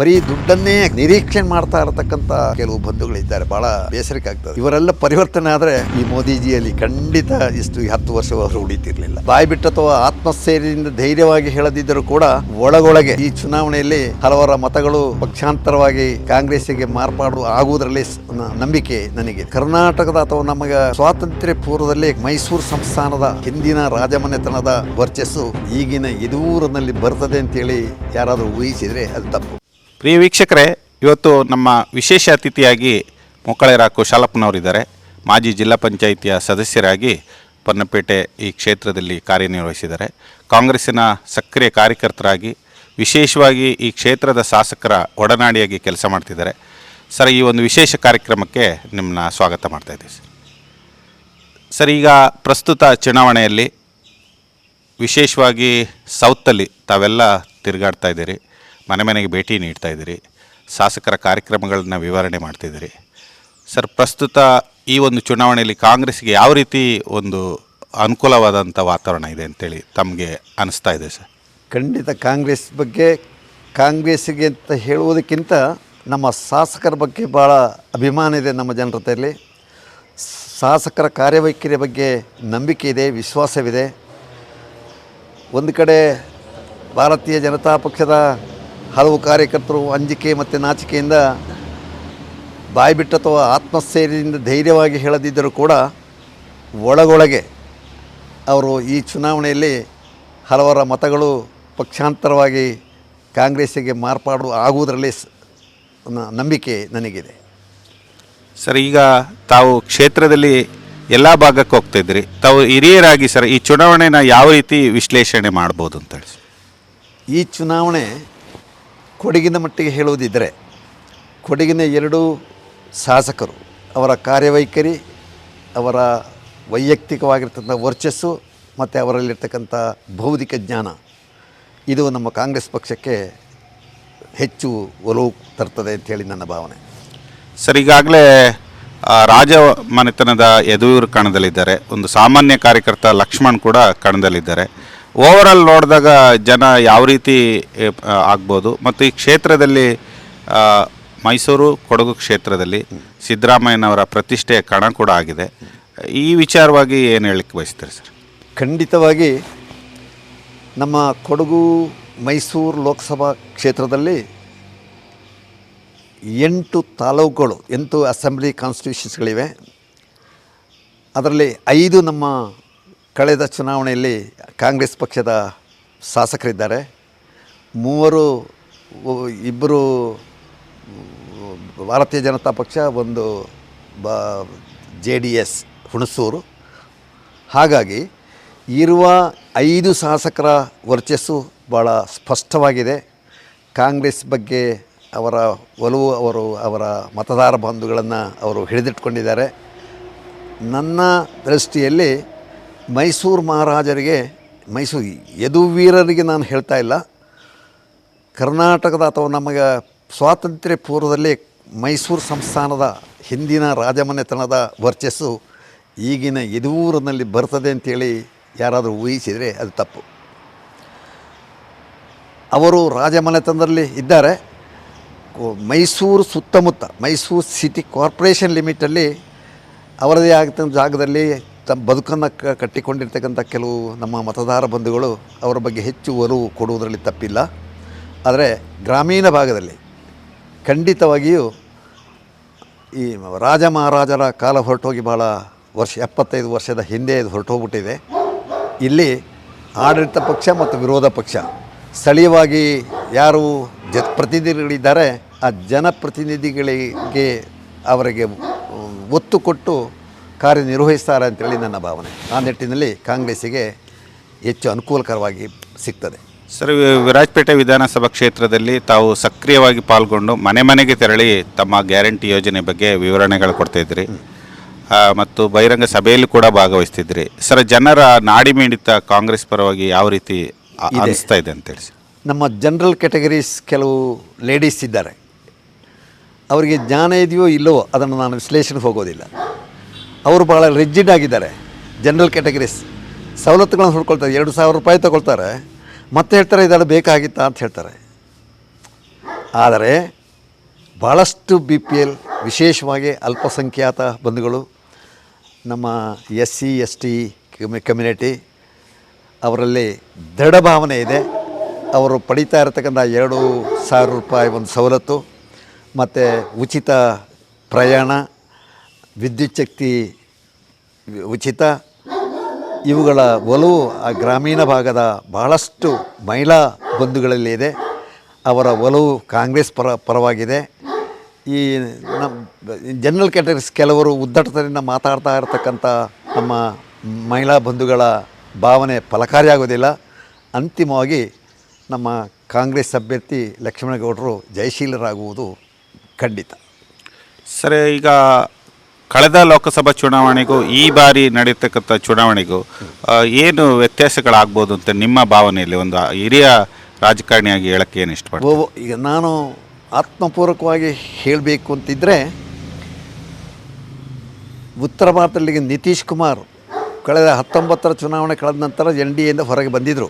ಬರೀ ದುಡ್ಡನ್ನೇ ನಿರೀಕ್ಷೆ ಮಾಡ್ತಾ ಇರತಕ್ಕಂತ ಕೆಲವು ಬಂಧುಗಳಿದ್ದಾರೆ. ಬಹಳ ಬೇಸರಿಕೆ ಆಗ್ತದೆ. ಇವರೆಲ್ಲ ಪರಿವರ್ತನೆ ಆದ್ರೆ ಈ ಮೋದಿಜಿಯಲ್ಲಿ ಖಂಡಿತ ಇಷ್ಟು ಹತ್ತು ವರ್ಷ ಅವರು ಉಳಿತಿರ್ಲಿಲ್ಲ. ಬಾಯಿ ಬಿಟ್ಟ ಅಥವಾ ಆತ್ಮಸ್ಥೈರ್ಯದಿಂದ ಧೈರ್ಯವಾಗಿ ಹೇಳದಿದ್ದರೂ ಕೂಡ ಒಳಗೊಳಗೆ ಈ ಚುನಾವಣೆಯಲ್ಲಿ ಹಲವರ ಮತಗಳು ಪಕ್ಷಾಂತರವಾಗಿ ಕಾಂಗ್ರೆಸ್ಸಿಗೆ ಮಾರ್ಪಾಡು ಆಗುವುದರಲ್ಲಿ ನಂಬಿಕೆ ನನಗೆ ಕರ್ನಾಟಕದ ಅಥವಾ ನಮಗೆ ಸ್ವಾತಂತ್ರ್ಯ ಪೂರ್ವದಲ್ಲಿ ಮೈಸೂರು ಸಂಸ್ಥಾನದ ಹಿಂದಿನ ರಾಜಮನೆತನದ ವರ್ಚಸ್ಸು ಈಗಿನ ಎದೂರಿನಲ್ಲಿ ಬರ್ತದೆ ಅಂತೇಳಿ ಯಾರಾದರೂ ಊಹಿಸಿದ್ರೆ ಅದು ತಪ್ಪು. ಪ್ರಿಯ ವೀಕ್ಷಕರೇ, ಇವತ್ತು ನಮ್ಮ ವಿಶೇಷ ಅತಿಥಿಯಾಗಿ ಮೊಕ್ಕಳೆರ ಕುಶಾಲಪ್ಪನವರಿದ್ದಾರೆ ಮಾಜಿ ಜಿಲ್ಲಾ ಪಂಚಾಯಿತಿಯ ಸದಸ್ಯರಾಗಿ ಪೊನ್ನಪೇಟೆ ಈ ಕ್ಷೇತ್ರದಲ್ಲಿ ಕಾರ್ಯನಿರ್ವಹಿಸಿದ್ದಾರೆ. ಕಾಂಗ್ರೆಸ್ಸಿನ ಸಕ್ರಿಯ ಕಾರ್ಯಕರ್ತರಾಗಿ, ವಿಶೇಷವಾಗಿ ಈ ಕ್ಷೇತ್ರದ ಶಾಸಕರ ಒಡನಾಡಿಯಾಗಿ ಕೆಲಸ ಮಾಡ್ತಿದ್ದಾರೆ. ಸರ್, ಈ ಒಂದು ವಿಶೇಷ ಕಾರ್ಯಕ್ರಮಕ್ಕೆ ನಿಮ್ಮನ್ನ ಸ್ವಾಗತ ಮಾಡ್ತಾ ಇದ್ದೀವಿ ಸರ್. ಸರ್, ಈಗ ಪ್ರಸ್ತುತ ಚುನಾವಣೆಯಲ್ಲಿ ವಿಶೇಷವಾಗಿ ಸೌತಲ್ಲಿ ತಾವೆಲ್ಲ ತಿರುಗಾಡ್ತಾ ಇದ್ದೀರಿ. ಮನೆ ಮನೆಗೆ ಭೇಟಿ ನೀಡ್ತಾ ಇದ್ದೀರಿ. ಶಾಸಕರ ಕಾರ್ಯಕ್ರಮಗಳನ್ನ ವಿವರಣೆ ಮಾಡ್ತಿದ್ದೀರಿ ಸರ್, ಪ್ರಸ್ತುತ ಈ ಒಂದು ಚುನಾವಣೆಯಲ್ಲಿ ಕಾಂಗ್ರೆಸ್ಗೆ ಯಾವ ರೀತಿ ಒಂದು ಅನುಕೂಲವಾದಂಥ ವಾತಾವರಣ ಇದೆ ಅಂತೇಳಿ ತಮಗೆ ಅನಿಸ್ತಾ ಇದೆ ಸರ್? ಖಂಡಿತ ಕಾಂಗ್ರೆಸ್ ಬಗ್ಗೆ, ಕಾಂಗ್ರೆಸ್ಸಿಗೆ ಅಂತ ಹೇಳುವುದಕ್ಕಿಂತ ನಮ್ಮ ಶಾಸಕರ ಬಗ್ಗೆ ಭಾಳ ಅಭಿಮಾನ ಇದೆ ನಮ್ಮ ಜನರತೆಯಲ್ಲಿ ಶಾಸಕರ ಕಾರ್ಯವೈಖರಿ ಬಗ್ಗೆ ನಂಬಿಕೆ ಇದೆ, ವಿಶ್ವಾಸವಿದೆ. ಒಂದು ಕಡೆ ಭಾರತೀಯ ಜನತಾ ಪಕ್ಷದ ಹಲವು ಕಾರ್ಯಕರ್ತರು ಅಂಜಿಕೆ ಮತ್ತು ನಾಚಿಕೆಯಿಂದ ಬಾಯ್ಬಿಟ್ಟು ಅಥವಾ ಆತ್ಮಸ್ಥೈರ್ಯದಿಂದ ಧೈರ್ಯವಾಗಿ ಹೇಳದಿದ್ದರೂ ಕೂಡ ಒಳಗೊಳಗೆ ಅವರು ಈ ಚುನಾವಣೆಯಲ್ಲಿ ಹಲವರ ಮತಗಳು ಪಕ್ಷಾಂತರವಾಗಿ ಕಾಂಗ್ರೆಸ್ಸಿಗೆ ಮಾರ್ಪಾಡು ಆಗುವುದರಲ್ಲಿ ನಂಬಿಕೆ ನನಗಿದೆ. ಸರ್ ಈಗ ತಾವು ಕ್ಷೇತ್ರದಲ್ಲಿ ಎಲ್ಲ ಭಾಗಕ್ಕೆ ಹೋಗ್ತಾಯಿದ್ರಿ ತಾವು ಹಿರಿಯರಾಗಿ ಸರ್ ಈ ಚುನಾವಣೆನ ಯಾವ ರೀತಿ ವಿಶ್ಲೇಷಣೆ ಮಾಡ್ಬೋದು ಅಂತ ಹೇಳಿ ಸರ್? ಈ ಚುನಾವಣೆ ಕೊಡಗಿನ ಮಟ್ಟಿಗೆ ಹೇಳುವುದಿದ್ದರೆ ಕೊಡಗಿನ ಎರಡು ಶಾಸಕರು, ಅವರ ಕಾರ್ಯವೈಖರಿ, ಅವರ ವೈಯಕ್ತಿಕವಾಗಿರ್ತಕ್ಕಂಥ ವರ್ಚಸ್ಸು ಮತ್ತು ಅವರಲ್ಲಿರ್ತಕ್ಕಂಥ ಬೌದ್ಧಿಕ ಜ್ಞಾನ, ಇದು ನಮ್ಮ ಕಾಂಗ್ರೆಸ್ ಪಕ್ಷಕ್ಕೆ ಹೆಚ್ಚು ಒಲವು ತರ್ತದೆ ಅಂತೇಳಿ ನನ್ನ ಭಾವನೆ. ಸರ್, ಈಗಾಗಲೇ ರಾಜ ಮನೆತನದ ಯದುವೀರು ಕಣದಲ್ಲಿದ್ದಾರೆ. ಒಂದು ಸಾಮಾನ್ಯ ಕಾರ್ಯಕರ್ತ ಲಕ್ಷ್ಮಣ್ ಕೂಡ ಕಣದಲ್ಲಿದ್ದಾರೆ. ಓವರಾಲ್ ನೋಡಿದಾಗ ಜನ ಯಾವ ರೀತಿ ಆಗ್ಬೋದು. ಮತ್ತು ಈ ಕ್ಷೇತ್ರದಲ್ಲಿ ಮೈಸೂರು ಕೊಡಗು ಕ್ಷೇತ್ರದಲ್ಲಿ ಸಿದ್ದರಾಮಯ್ಯನವರ ಪ್ರತಿಷ್ಠೆಯ ಕಣ ಕೂಡ ಆಗಿದೆ. ಈ ವಿಚಾರವಾಗಿ ಏನು ಹೇಳಕ್ಕೆ ಬಯಸ್ತೀರಿ ಸರ್? ಖಂಡಿತವಾಗಿ ನಮ್ಮ ಕೊಡಗು ಮೈಸೂರು ಲೋಕಸಭಾ ಕ್ಷೇತ್ರದಲ್ಲಿ ಎಂಟು ತಾಲೂಕುಗಳು, ಎಂಟು ಅಸೆಂಬ್ಲಿ ಕಾನ್ಸ್ಟಿಟ್ಯೂಷನ್ಸ್ಗಳಿವೆ ಅದರಲ್ಲಿ ಐದು ನಮ್ಮ ಕಳೆದ ಚುನಾವಣೆಯಲ್ಲಿ ಕಾಂಗ್ರೆಸ್ ಪಕ್ಷದ ಶಾಸಕರಿದ್ದಾರೆ. ಮೂವರು ಇಬ್ಬರು, ಭಾರತೀಯ ಜನತಾ ಪಕ್ಷ, ಒಂದು ಬ, ಜೆ ಡಿ ಎಸ್ ಹುಣಸೂರು. ಹಾಗಾಗಿ ಇರುವ ಐದು ಶಾಸಕರ ವರ್ಚಸ್ಸು ಭಾಳ ಸ್ಪಷ್ಟವಾಗಿದೆ. ಕಾಂಗ್ರೆಸ್ ಬಗ್ಗೆ ಅವರ ಒಲವು, ಅವರು ಅವರ ಮತದಾರ ಬಂಧುಗಳನ್ನು ಅವರು ಹಿಡಿದಿಟ್ಕೊಂಡಿದ್ದಾರೆ. ನನ್ನ ದೃಷ್ಟಿಯಲ್ಲಿ ಮೈಸೂರು ಮಹಾರಾಜರಿಗೆ, ಮೈಸೂರು ಯದುವೀರರಿಗೆ ನಾನು ಹೇಳ್ತಾ ಇಲ್ಲ. ಕರ್ನಾಟಕದ ಅಥವಾ ನಮಗೆ ಸ್ವಾತಂತ್ರ್ಯ ಪೂರ್ವದಲ್ಲಿ ಮೈಸೂರು ಸಂಸ್ಥಾನದ ಹಿಂದಿನ ರಾಜಮನೆತನದ ವರ್ಚಸ್ಸು ಈಗಿನ ಯದುವೂರಿನಲ್ಲಿ ಬರ್ತದೆ ಅಂತೇಳಿ ಯಾರಾದರೂ ಊಹಿಸಿದರೆ ಅದು ತಪ್ಪು. ಅವರು ರಾಜಮನೆತನದಲ್ಲಿ ಇದ್ದಾರೆ. ಮೈಸೂರು ಸುತ್ತಮುತ್ತ, ಮೈಸೂರು ಸಿಟಿ ಕಾರ್ಪೊರೇಷನ್ ಲಿಮಿಟಲ್ಲಿ ಅವರದೇ ಆಗಿದ್ದ ಜಾಗದಲ್ಲಿ ತಮ್ಮ ಬದುಕನ್ನು ಕಟ್ಟಿಕೊಂಡಿರ್ತಕ್ಕಂಥ ಕೆಲವು ನಮ್ಮ ಮತದಾರ ಬಂಧುಗಳು ಅವರ ಬಗ್ಗೆ ಹೆಚ್ಚು ಒಲವು ಕೊಡುವುದರಲ್ಲಿ ತಪ್ಪಿಲ್ಲ. ಆದರೆ ಗ್ರಾಮೀಣ ಭಾಗದಲ್ಲಿ ಖಂಡಿತವಾಗಿಯೂ ಈ ರಾಜ ಮಹಾರಾಜರ ಕಾಲ ಹೊರಟೋಗಿ ಭಾಳ ವರ್ಷ, ಎಪ್ಪತ್ತೈದು ವರ್ಷದ ಹಿಂದೆ ಇದು ಹೊರಟೋಗ್ಬಿಟ್ಟಿದೆ. ಇಲ್ಲಿ ಆಡಳಿತ ಪಕ್ಷ ಮತ್ತು ವಿರೋಧ ಪಕ್ಷ. ಸ್ಥಳೀಯವಾಗಿ ಯಾರು ಜ ಪ್ರತಿನಿಧಿಗಳಿದ್ದಾರೆ, ಆ ಜನಪ್ರತಿನಿಧಿಗಳಿಗೆ ಅವರಿಗೆ ಒತ್ತು ಕೊಟ್ಟು ಕಾರ್ಯನಿರ್ವಹಿಸ್ತಾರೆ ಅಂತೇಳಿ ನನ್ನ ಭಾವನೆ. ಆ ನಿಟ್ಟಿನಲ್ಲಿ ಕಾಂಗ್ರೆಸ್ಸಿಗೆ ಹೆಚ್ಚು ಅನುಕೂಲಕರವಾಗಿ ಸಿಗ್ತದೆ. ಸರ್ ವಿರಾಜಪೇಟೆ ವಿಧಾನಸಭಾ ಕ್ಷೇತ್ರದಲ್ಲಿ ತಾವು ಸಕ್ರಿಯವಾಗಿ ಪಾಲ್ಗೊಂಡು ಮನೆ ಮನೆಗೆ ತೆರಳಿ ತಮ್ಮ ಗ್ಯಾರಂಟಿ ಯೋಜನೆ ಬಗ್ಗೆ ವಿವರಣೆಗಳು ಕೊಡ್ತಾಯಿದ್ರಿ ಮತ್ತು ಬಹಿರಂಗ ಸಭೆಯಲ್ಲಿ ಕೂಡ ಭಾಗವಹಿಸ್ತಿದ್ರಿ. ಸರ್ ಜನರ ನಾಡಿ ಮಿಡಿತ ಕಾಂಗ್ರೆಸ್ ಪರವಾಗಿ ಯಾವ ರೀತಿ. ಅನಿಸ್ತಾ ಇದೆ ಅಂತೇಳಿ ಸರ್. ನಮ್ಮ ಜನರಲ್ ಕ್ಯಾಟಗರೀಸ್ ಕೆಲವು ಲೇಡೀಸ್ ಇದ್ದಾರೆ. ಅವರಿಗೆ ಜ್ಞಾನ ಇದೆಯೋ ಇಲ್ಲವೋ ಅದನ್ನು ನಾನು ವಿಶ್ಲೇಷಣೆಗೆ ಹೋಗೋದಿಲ್ಲ. ಅವರು ಭಾಳ ರಿಜಿಡ್ ಆಗಿದ್ದಾರೆ. ಜನರಲ್ ಕ್ಯಾಟಗರೀಸ್ ಸವಲತ್ತುಗಳನ್ನು ಹುಡ್ಕೊಳ್ತಾರೆ. ಎರಡು ಸಾವಿರ ರೂಪಾಯಿ ತಗೊಳ್ತಾರೆ. ಮತ್ತೆ ಹೇಳ್ತಾರೆ ಇದೆಲ್ಲ ಬೇಕಾಗಿತ್ತಾ? ಅಂತ ಹೇಳ್ತಾರೆ. ಆದರೆ ಭಾಳಷ್ಟು ಬಿ ಪಿ ಎಲ್ ವಿಶೇಷವಾಗಿ ಅಲ್ಪಸಂಖ್ಯಾತ ಬಂಧುಗಳು, ನಮ್ಮ S C S T community ಅವರಲ್ಲಿ ದೃಢ ಭಾವನೆ ಇದೆ. ಅವರು ಪಡೀತಾ ಇರತಕ್ಕಂಥ ಎರಡು ಸಾವಿರ ರೂಪಾಯಿ ಒಂದು ಸವಲತ್ತು, ಮತ್ತು ಉಚಿತ ಪ್ರಯಾಣ ವಿದ್ಯುತ್ ಶಕ್ತಿ ಉಚಿತ. ಇವುಗಳ ಒಲವು ಆ ಗ್ರಾಮೀಣ ಭಾಗದ ಬಹಳಷ್ಟು ಮಹಿಳಾ ಬಂಧುಗಳಲ್ಲಿ ಇದೆ. ಅವರ ಒಲವು ಕಾಂಗ್ರೆಸ್ ಪರ, ಪರವಾಗಿದೆ. ಈ ಜನರಲ್ ಕ್ಯಾಟಗರೀಸ್ ಕೆಲವರು ಉದ್ದಟತನ ಮಾತಾಡ್ತಾ ಇರತಕ್ಕಂಥ ನಮ್ಮ ಮಹಿಳಾ ಬಂಧುಗಳ ಭಾವನೆ ಫಲಕಾರಿಯಾಗೋದಿಲ್ಲ. ಅಂತಿಮವಾಗಿ ನಮ್ಮ ಕಾಂಗ್ರೆಸ್ ಅಭ್ಯರ್ಥಿ ಲಕ್ಷ್ಮಣಗೌಡರು ಜಯಶೀಲರಾಗುವುದು ಖಂಡಿತ. ಸರಿ, ಈಗ ಕಳೆದ ಲೋಕಸಭಾ ಚುನಾವಣೆಗೂ ಈ ಬಾರಿ ನಡೀತಕ್ಕಂಥ ಚುನಾವಣೆಗೂ ಏನು ವ್ಯತ್ಯಾಸಗಳಾಗ್ಬೋದು ಅಂತ ನಿಮ್ಮ ಭಾವನೆಯಲ್ಲಿ ಒಂದು ಹಿರಿಯ ರಾಜಕಾರಣಿಯಾಗಿ ಹೇಳಕ್ಕೆ ಏನು ಇಷ್ಟಪಡ್ತೀನಿ ಈಗ ನಾನು ಆತ್ಮಪೂರ್ವಕವಾಗಿ ಹೇಳಬೇಕು ಅಂತಿದ್ದರೆ ಉತ್ತರ ಭಾರತದಲ್ಲಿ ನಿತೀಶ್ ಕುಮಾರ್ ಕಳೆದ ಹತ್ತೊಂಬತ್ತರ ಚುನಾವಣೆ ಕಳೆದ ನಂತರ ಎನ್ ಡಿ ಎಯಿಂದ ಹೊರಗೆ ಬಂದಿದ್ದರು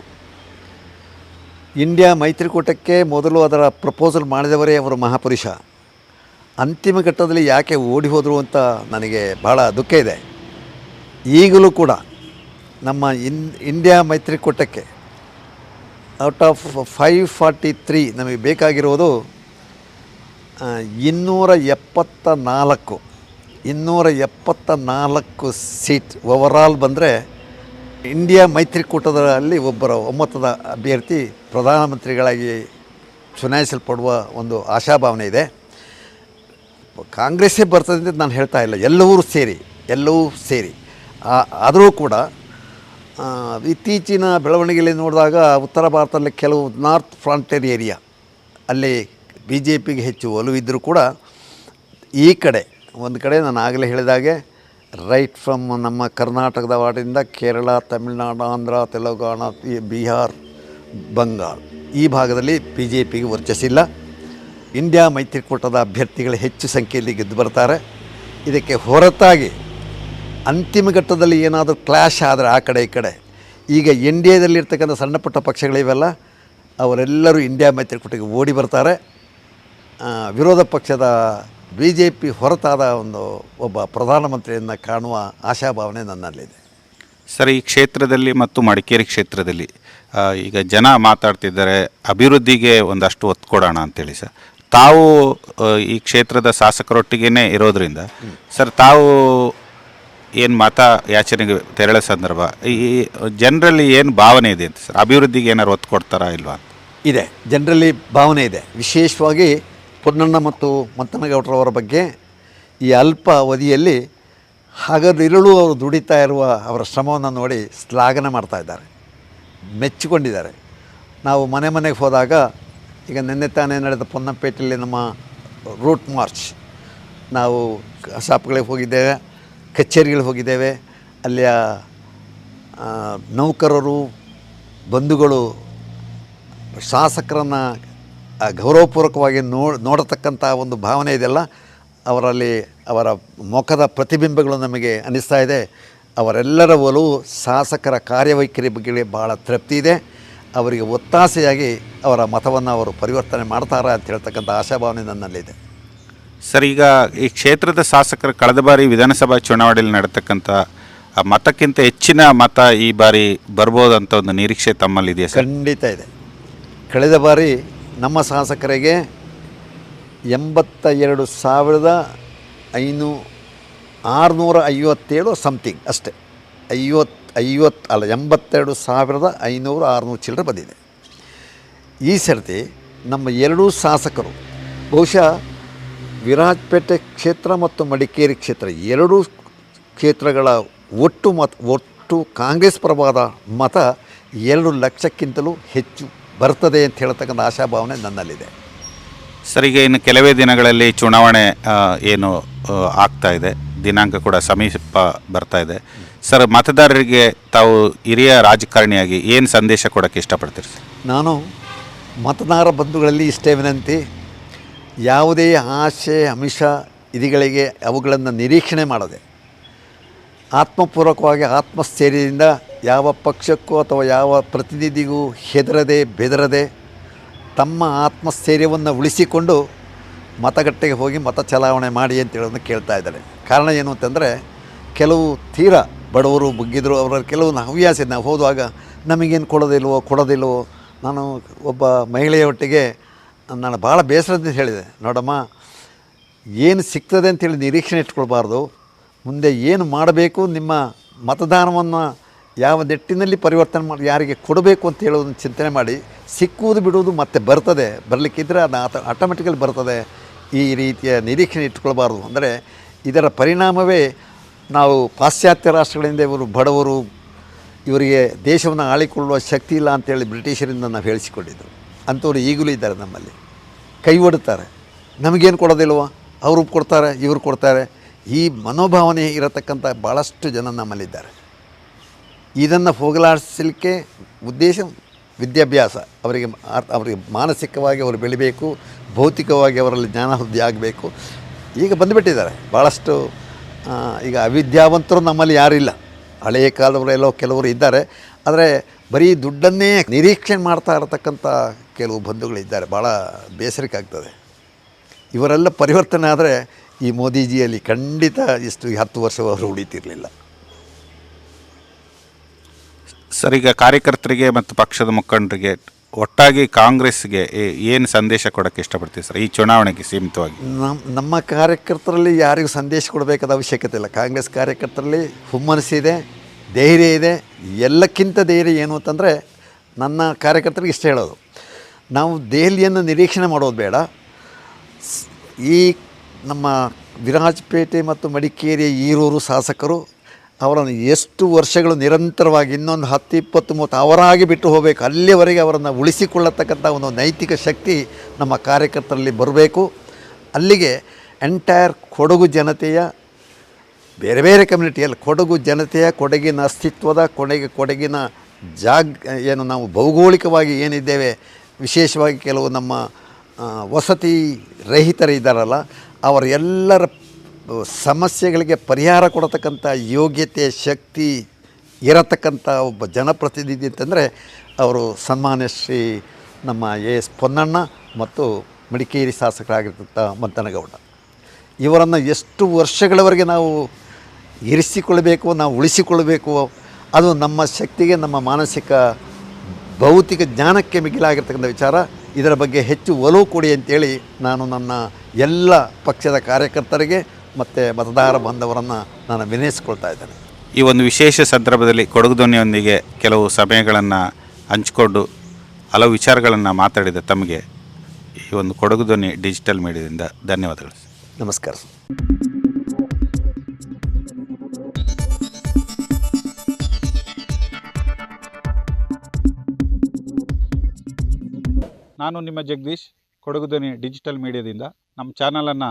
ಇಂಡಿಯಾ ಮೈತ್ರಿಕೂಟಕ್ಕೆ ಮೊದಲು ಅದರ ಪ್ರಪೋಸಲ್ ಮಾಡಿದವರೇ ಅವರು ಮಹಾಪುರುಷ. ಅಂತಿಮ ಘಟ್ಟದಲ್ಲಿ ಯಾಕೆ ಓಡಿ ಹೋದರು ಅಂತ ನನಗೆ ಭಾಳ ದುಃಖ ಇದೆ. ಈಗಲೂ ಕೂಡ ನಮ್ಮ in India ಮೈತ್ರಿಕೂಟಕ್ಕೆ out of five forty three ನಮಗೆ ಬೇಕಾಗಿರೋದು ಇನ್ನೂರ ಎಪ್ಪತ್ತ ನಾಲ್ಕು ಇನ್ನೂರ ಎಪ್ಪತ್ತ ನಾಲ್ಕು ಸೀಟ್ ಓವರಾಲ್ ಬಂದರೆ ಇಂಡಿಯಾ ಮೈತ್ರಿಕೂಟದಲ್ಲಿ ಒಬ್ಬರ ಒಮ್ಮತದ ಅಭ್ಯರ್ಥಿ ಪ್ರಧಾನಮಂತ್ರಿಗಳಾಗಿ ಚುನಾಯಿಸಲ್ಪಡುವ ಒಂದು ಆಶಾಭಾವನೆ ಇದೆ. ಕಾಂಗ್ರೆಸ್ಸೇ ಬರ್ತದೆ ಅಂತ ನಾನು ಹೇಳ್ತಾ ಇಲ್ಲ. ಎಲ್ಲವೂ ಸೇರಿ ಎಲ್ಲವೂ ಸೇರಿ. ಆದರೂ ಕೂಡ ಇತ್ತೀಚಿನ ಬೆಳವಣಿಗೆಯಲ್ಲಿ ನೋಡಿದಾಗ ಉತ್ತರ ಭಾರತದಲ್ಲಿ ಕೆಲವು ನಾರ್ತ್ ಫ್ರಾಂಟಿಯರ್ ಏರಿಯಾ, ಅಲ್ಲಿ ಬಿ ಜೆ ಪಿಗೆ ಹೆಚ್ಚು ಒಲವಿದ್ದರೂ ಕೂಡ ಈ ಕಡೆ, ಒಂದು ಕಡೆ ನಾನು ಆಗಲೇ ಹೇಳಿದಾಗೆ ರೈಟ್ ಫ್ರಮ್ ನಮ್ಮ ಕರ್ನಾಟಕದ ವಾಟಿಂದ ಕೇರಳ, ತಮಿಳುನಾಡು, ಆಂಧ್ರ ತೆಲಂಗಾಣ ಬಿಹಾರ್, ಬಂಗಾಳ, ಈ ಭಾಗದಲ್ಲಿ ಬಿ ಜೆ ಪಿಗೆ ವರ್ಚಸ್ಸಿಲ್ಲ. ಇಂಡಿಯಾ ಮೈತ್ರಿಕೂಟದ ಅಭ್ಯರ್ಥಿಗಳು ಹೆಚ್ಚು ಸಂಖ್ಯೆಯಲ್ಲಿ ಗೆದ್ದು ಬರ್ತಾರೆ. ಇದಕ್ಕೆ ಹೊರತಾಗಿ ಅಂತಿಮ ಘಟ್ಟದಲ್ಲಿ ಏನಾದರೂ ಕ್ಲ್ಯಾಶ್ ಆದರೆ ಆ ಕಡೆ ಈ ಕಡೆ. ಈಗ ಎನ್ ಡಿ ಎದಲ್ಲಿರ್ತಕ್ಕಂಥ ಸಣ್ಣ ಪುಟ್ಟ ಪಕ್ಷಗಳಿವೆಲ್ಲ ಅವರೆಲ್ಲರೂ ಇಂಡಿಯಾ ಮೈತ್ರಿಕೂಟಕ್ಕೆ ಓಡಿ ಬರ್ತಾರೆ. ವಿರೋಧ ಪಕ್ಷದ ಬಿ ಜೆ ಪಿ ಹೊರತಾದ ಒಂದು ಒಬ್ಬ ಪ್ರಧಾನಮಂತ್ರಿಯನ್ನು ಕಾಣುವ ಆಶಾಭಾವನೆ ನನ್ನಲ್ಲಿದೆ. ಸರ್, ಈ ಕ್ಷೇತ್ರದಲ್ಲಿ ಮತ್ತು ಮಡಿಕೇರಿ ಕ್ಷೇತ್ರದಲ್ಲಿ ಈಗ ಜನ ಮಾತಾಡ್ತಿದ್ದಾರೆ, ಅಭಿವೃದ್ಧಿಗೆ ಒಂದಷ್ಟು ಒತ್ತು ಕೊಡೋಣ ಅಂತೇಳಿ ಸರ್. ತಾವು ಈ ಕ್ಷೇತ್ರದ ಶಾಸಕರೊಟ್ಟಿಗೆ ಇರೋದ್ರಿಂದ, ಸರ್, ತಾವು ಏನು ಮತ ಯಾಚನೆಗೆ ತೆರಳ ಸಂದರ್ಭ, ಈ ಜನರಲ್ಲಿ ಏನು ಭಾವನೆ ಇದೆ ಅಂತ ಸರ್? ಅಭಿವೃದ್ಧಿಗೆ ಏನಾರು ಒತ್ತು ಕೊಡ್ತಾರಾ ಇಲ್ವಾ ಇದೆ, ಜನರಲ್ಲಿ ಭಾವನೆ ಇದೆ. ವಿಶೇಷವಾಗಿ ಪೊನ್ನಣ್ಣ ಮತ್ತು ಮಂತನಗೌಡರವರ ಬಗ್ಗೆ ಈ ಅಲ್ಪ ಅವಧಿಯಲ್ಲಿ ಹಗಲಿರುಳು ಅವರು ದುಡಿತಾ ಇರುವ ಅವರ ಶ್ರಮವನ್ನು ನೋಡಿ ಶ್ಲಾಘನೆ ಮಾಡ್ತಾ ಇದ್ದಾರೆ. ಮೆಚ್ಚಿಕೊಂಡಿದ್ದಾರೆ. ನಾವು ಮನೆ ಮನೆಗೆ ಹೋದಾಗ ಈಗ ನಿನ್ನೆ ತಾನೇ ನಡೆದ ಪೊನ್ನಪೇಟೆಯಲ್ಲಿ ನಮ್ಮ ರೂಟ್ ಮಾರ್ಚ್ ನಾವು ಶಾಪ್ಗಳಿಗೆ ಹೋಗಿದ್ದೇವೆ, ಕಚೇರಿಗಳಿಗೆ ಹೋಗಿದ್ದೇವೆ. ಅಲ್ಲಿಯ ನೌಕರರು, ಬಂಧುಗಳು, ಶಾಸಕರನ್ನು ಗೌರವಪೂರ್ವಕವಾಗಿ ನೋಡಿ ನೋಡತಕ್ಕಂಥ ಒಂದು ಭಾವನೆ ಇದೆಯಲ್ಲ, ಅವರಲ್ಲಿ ಅವರ ಮುಖದ ಪ್ರತಿಬಿಂಬಗಳು ನಮಗೆ ಅನ್ನಿಸ್ತಾ ಇದೆ. ಅವರೆಲ್ಲರ ಒಲವು ಶಾಸಕರ ಕಾರ್ಯವೈಖರಿ ಬಗ್ಗೆ ಭಾಳ ತೃಪ್ತಿ ಇದೆ. ಅವರಿಗೆ ಒತ್ತಾಸೆಯಾಗಿ ಅವರ ಮತವನ್ನು ಅವರು ಪರಿವರ್ತನೆ ಮಾಡ್ತಾರೆ ಅಂತ ಹೇಳ್ತಕ್ಕಂಥ ಆಶಾಭಾವನೆ ನನ್ನಲ್ಲಿದೆ. ಸರ್ ಈಗ ಈ ಕ್ಷೇತ್ರದ ಶಾಸಕರು ಕಳೆದ ಬಾರಿ ವಿಧಾನಸಭಾ ಚುನಾವಣೆಯಲ್ಲಿ ನಡೆತಕ್ಕಂಥ ಆ ಮತಕ್ಕಿಂತ ಹೆಚ್ಚಿನ ಮತ ಈ ಬಾರಿ ಬರ್ಬೋದಂತ ಒಂದು ನಿರೀಕ್ಷೆ ತಮ್ಮಲ್ಲಿದೆಯಾ ಸರ್? ಖಂಡಿತ ಇದೆ. ಕಳೆದ ಬಾರಿ ನಮ್ಮ ಶಾಸಕರಿಗೆ ಎಂಬತ್ತ ಎರಡು ಸಾವಿರದ ಐನೂ ಆರುನೂರ ಐವತ್ತೇಳು ಸಮಥಿಂಗ್ ಅಷ್ಟೇ. ಐವತ್ತು ಐವತ್ತು ಅಲ್ಲ, ಎಂಬತ್ತೆರಡು ಸಾವಿರದ ಐನೂರು ಆರುನೂರು ಚಿಲ್ಲರೆ ಬಂದಿದೆ. ಈ ಸರ್ತಿ ನಮ್ಮ ಎರಡೂ ಶಾಸಕರು, ಬಹುಶಃ ವಿರಾಜಪೇಟೆ ಕ್ಷೇತ್ರ ಮತ್ತು ಮಡಿಕೇರಿ ಕ್ಷೇತ್ರ ಎರಡೂ ಕ್ಷೇತ್ರಗಳ ಒಟ್ಟು ಮತ, ಒಟ್ಟು ಕಾಂಗ್ರೆಸ್ ಪರವಾದ ಮತ ಎರಡು ಲಕ್ಷಕ್ಕಿಂತಲೂ ಹೆಚ್ಚು ಬರ್ತದೆ ಅಂತ ಹೇಳ್ತಕ್ಕಂಥ ಆಶಾಭಾವನೆ ನನ್ನಲ್ಲಿದೆ. ಸರಿಗೆ ಇನ್ನು ಕೆಲವೇ ದಿನಗಳಲ್ಲಿ ಚುನಾವಣೆ ಏನು ಆಗ್ತಾ ಇದೆ. ದಿನಾಂಕ ಕೂಡ ಸಮೀಪ ಬರ್ತಾ ಇದೆ. ಸರ್, ಮತದಾರರಿಗೆ ತಾವು ಹಿರಿಯ ರಾಜಕಾರಣಿಯಾಗಿ ಏನು ಸಂದೇಶ ಕೊಡೋಕ್ಕೆ ಇಷ್ಟಪಡ್ತೀರಿ ನಾನು ಮತದಾರ ಬಂಧುಗಳಲ್ಲಿ ಇಷ್ಟೇ ವಿನಂತಿ, ಯಾವುದೇ ಆಶೆ, ಅಮಿಷ, ಇದಿಗಳಿಗೆ ಅವುಗಳನ್ನು ನಿರೀಕ್ಷಣೆ ಮಾಡದೆ. ಆತ್ಮಪೂರ್ವಕವಾಗಿ ಆತ್ಮಸ್ಥೈರ್ಯದಿಂದ ಯಾವ ಪಕ್ಷಕ್ಕೂ ಅಥವಾ ಯಾವ ಪ್ರತಿನಿಧಿಗೂ ಹೆದರದೆ, ಬೆದರದೆ ತಮ್ಮ ಆತ್ಮಸ್ಥೈರ್ಯವನ್ನು ಉಳಿಸಿಕೊಂಡು ಮತಗಟ್ಟೆಗೆ ಹೋಗಿ ಮತ ಚಲಾವಣೆ ಮಾಡಿ ಅಂತ ಹೇಳೋದನ್ನ ಕೇಳ್ತಾ ಇದ್ದಾರೆ. ಕಾರಣ ಏನು ಅಂತಂದರೆ, ಕೆಲವು ತೀರ ಬಡವರು, ಬುಗ್ಗಿದ್ರು, ಅವರ ಕೆಲವು ಹವ್ಯಾಸ ನಾವು ಹೋದಾಗ ನಮಗೇನು ಕೊಡೋದಿಲ್ವೋ ಕೊಡೋದಿಲ್ವೋ, ನಾನು ಒಬ್ಬ ಮಹಿಳೆಯ ಒಟ್ಟಿಗೆ ನಾನು ಭಾಳ ಬೇಸರದಿಂದ ಹೇಳಿದೆ. ನೋಡಮ್ಮ, ಏನು ಸಿಗ್ತದೆ ಅಂತೇಳಿ ನಿರೀಕ್ಷಣೆ ಇಟ್ಕೊಳ್ಬಾರ್ದು. ಮುಂದೆ ಏನು ಮಾಡಬೇಕು, ನಿಮ್ಮ ಮತದಾನವನ್ನು ಯಾವ ನಿಟ್ಟಿನಲ್ಲಿ ಪರಿವರ್ತನೆ ಮಾಡಿ, ಯಾರಿಗೆ ಕೊಡಬೇಕು ಅಂತ ಹೇಳೋದನ್ನು ಚಿಂತನೆ ಮಾಡಿ, ಸಿಕ್ಕುವುದು ಬಿಡುವುದು ಮತ್ತೆ ಬರ್ತದೆ. ಬರಲಿಕ್ಕಿದ್ರೆ ಅದು ಆತ ಆಟೋಮೆಟಿಕಲಿ ಬರ್ತದೆ. ಈ ರೀತಿಯ ನಿರೀಕ್ಷಣೆ ಇಟ್ಕೊಳ್ಬಾರ್ದು ಅಂದರೆ ಇದರ ಪರಿಣಾಮವೇ ನಾವು ಪಾಶ್ಚಾತ್ಯ ರಾಷ್ಟ್ರಗಳಿಂದ ಇವರು ಬಡವರು, ಇವರಿಗೆ ದೇಶವನ್ನು ಆಳಿಕೊಳ್ಳುವ ಶಕ್ತಿ ಇಲ್ಲ ಅಂತೇಳಿ ಬ್ರಿಟಿಷರಿಂದ ನಾವು ಹೇಳಿಸಿಕೊಂಡಿದ್ದು ಅಂಥವ್ರು ಈಗಲೂ ಇದ್ದಾರೆ ನಮ್ಮಲ್ಲಿ. ಕೈ ಒಡ್ತಾರೆ. ನಮಗೇನು ಕೊಡೋದಿಲ್ವ? ಅವರು ಕೊಡ್ತಾರೆ, ಇವರು ಕೊಡ್ತಾರೆ. ಈ ಮನೋಭಾವನೆ ಇರತಕ್ಕಂಥ ಭಾಳಷ್ಟು ಜನ ನಮ್ಮಲ್ಲಿದ್ದಾರೆ. ಇದನ್ನು ಹೋಗಲಾಡಿಸಲಿಕ್ಕೆ ಉದ್ದೇಶ ವಿದ್ಯಾಭ್ಯಾಸ. ಅವರಿಗೆ ಅವರಿಗೆ ಮಾನಸಿಕವಾಗಿ ಅವರು ಬೆಳಿಬೇಕು, ಭೌತಿಕವಾಗಿ ಅವರಲ್ಲಿ ಜ್ಞಾನವೃದ್ಧಿ ಆಗಬೇಕು. ಈಗ ಬಂದುಬಿಟ್ಟಿದ್ದಾರೆ. ಭಾಳಷ್ಟು ಈಗ ಅವಿದ್ಯಾವಂತರು ನಮ್ಮಲ್ಲಿ ಯಾರಿಲ್ಲ ಹಳೆಯ ಕಾಲದವರೆಲ್ಲೋ ಕೆಲವರು ಇದ್ದಾರೆ. ಆದರೆ ಬರೀ ದುಡ್ಡನ್ನೇ ನಿರೀಕ್ಷಣೆ ಮಾಡ್ತಾ ಇರತಕ್ಕಂಥ ಕೆಲವು ಬಂಧುಗಳಿದ್ದಾರೆ ಭಾಳ ಬೇಸರಿಕಾಗ್ತದೆ ಇವರೆಲ್ಲ ಪರಿವರ್ತನೆ ಆದರೆ ಈ ಮೋದಿಜಿಯಲ್ಲಿ ಖಂಡಿತ ಇಷ್ಟು ಹತ್ತು ವರ್ಷ ಅವರು ಉಳಿತಿರಲಿಲ್ಲ. ಸರ್, ಈಗ ಕಾರ್ಯಕರ್ತರಿಗೆ ಮತ್ತು ಪಕ್ಷದ ಮುಖಂಡರಿಗೆ ಒಟ್ಟಾಗಿ ಕಾಂಗ್ರೆಸ್ಗೆ ಏನು ಸಂದೇಶ ಕೊಡೋಕ್ಕೆ ಇಷ್ಟಪಡ್ತೀವಿ ಸರ್? ಈ ಚುನಾವಣೆಗೆ ಸೀಮಿತವಾಗಿ. ನಮ್ಮ ನಮ್ಮ ಕಾರ್ಯಕರ್ತರಲ್ಲಿ ಯಾರಿಗೂ ಸಂದೇಶ ಕೊಡಬೇಕಾದ ಅವಶ್ಯಕತೆ ಇಲ್ಲ. ಕಾಂಗ್ರೆಸ್ ಕಾರ್ಯಕರ್ತರಲ್ಲಿ ಹುಮ್ಮನಸ್ಸಿದೆ ಧೈರ್ಯ ಇದೆ. ಎಲ್ಲಕ್ಕಿಂತ ಧೈರ್ಯ ಏನು ಅಂತಂದರೆ ನನ್ನ ಕಾರ್ಯಕರ್ತರಿಗೆ ಇಷ್ಟ ಹೇಳೋದು. ನಾವು ದೆಹಲಿಯನ್ನು ನಿರೀಕ್ಷಣೆ ಮಾಡೋದು ಬೇಡ. ಈ ನಮ್ಮ ವಿರಾಜಪೇಟೆ ಮತ್ತು ಮಡಿಕೇರಿಯ ಈರೂರು ಶಾಸಕರು ಅವರನ್ನು ಎಷ್ಟು ವರ್ಷಗಳು ನಿರಂತರವಾಗಿ, ಇನ್ನೊಂದು ಹತ್ತು, ಇಪ್ಪತ್ತು, ಮೂವತ್ತು ಅವರಾಗಿ ಬಿಟ್ಟು ಹೋಗಬೇಕು. ಅಲ್ಲಿಯವರೆಗೆ ಅವರನ್ನು ಉಳಿಸಿಕೊಳ್ಳತಕ್ಕಂಥ ಒಂದು ನೈತಿಕ ಶಕ್ತಿ ನಮ್ಮ ಕಾರ್ಯಕರ್ತರಲ್ಲಿ ಬರಬೇಕು. ಅಲ್ಲಿಗೆ ಎಂಟೈರ್ ಕೊಡಗು ಜನತೆಯ, ಬೇರೆ ಬೇರೆ ಕಮ್ಯುನಿಟಿಯಲ್ಲಿ ಕೊಡಗು ಜನತೆಯ ಕೊಡಗಿನ ಅಸ್ತಿತ್ವದ, ಕೊಡಗಿ, ಕೊಡಗಿನ ಜಾಗ, ಏನು ನಾವು ಭೌಗೋಳಿಕವಾಗಿ ಏನಿದ್ದೇವೆ, ವಿಶೇಷವಾಗಿ ಕೆಲವು ನಮ್ಮ ವಸತಿ ರಹಿತರಿದ್ದಾರಲ್ಲ ಅವರ ಎಲ್ಲರ ಸಮಸ್ಯೆಗಳಿಗೆ ಪರಿಹಾರ ಕೊಡತಕ್ಕಂಥ ಯೋಗ್ಯತೆ, ಶಕ್ತಿ ಇರತಕ್ಕಂಥ ಒಬ್ಬ ಜನಪ್ರತಿನಿಧಿ ಅಂತಂದರೆ ಅವರು ಸನ್ಮಾನ್ಯ ಶ್ರೀ ನಮ್ಮ ಎ ಎಸ್ ಪೊನ್ನಣ್ಣ ಮತ್ತು ಮಡಿಕೇರಿ ಶಾಸಕರಾಗಿರ್ತಕ್ಕಂಥ ಮಂತನಗೌಡ. ಇವರನ್ನು ಎಷ್ಟು ವರ್ಷಗಳವರೆಗೆ ನಾವು ಇರಿಸಿಕೊಳ್ಳಬೇಕು, ನಾವು ಉಳಿಸಿಕೊಳ್ಳಬೇಕು, ಅದು ನಮ್ಮ ಶಕ್ತಿಗೆ, ನಮ್ಮ ಮಾನಸಿಕ ಭೌತಿಕ ಜ್ಞಾನಕ್ಕೆ ಮಿಗಿಲಾಗಿರ್ತಕ್ಕಂಥ ವಿಚಾರ. ಇದರ ಬಗ್ಗೆ ಹೆಚ್ಚು ಒಲವು ಕೊಡಿ ಅಂತೇಳಿ ನಾನು ನನ್ನ ಎಲ್ಲ ಪಕ್ಷದ ಕಾರ್ಯಕರ್ತರಿಗೆ ಮತ್ತು ಮತದಾರ ಬಂಧವರನ್ನು ನಾನು ವಿನಯಿಸ್ಕೊಳ್ತಾ ಇದ್ದೇನೆ. ಈ ಒಂದು ವಿಶೇಷ ಸಂದರ್ಭದಲ್ಲಿ ಕೊಡಗು ಧ್ವನಿಯೊಂದಿಗೆ ಕೆಲವು ಸಮಯಗಳನ್ನು ಹಂಚಿಕೊಂಡು ಹಲವು ವಿಚಾರಗಳನ್ನು ಮಾತಾಡಿದ ತಮಗೆ ಈ ಒಂದು ಕೊಡಗು ಧ್ವನಿ ಡಿಜಿಟಲ್ ಮೀಡಿಯಾದಿಂದ ಧನ್ಯವಾದಗಳು. ನಮಸ್ಕಾರ ನಾನು ನಿಮ್ಮ ಜಗದೀಶ್ ಕೊಡಗು ಧ್ವನಿ ಡಿಜಿಟಲ್ ಮೀಡಿಯಾದಿಂದ. ನಮ್ಮ ಚಾನಲನ್ನು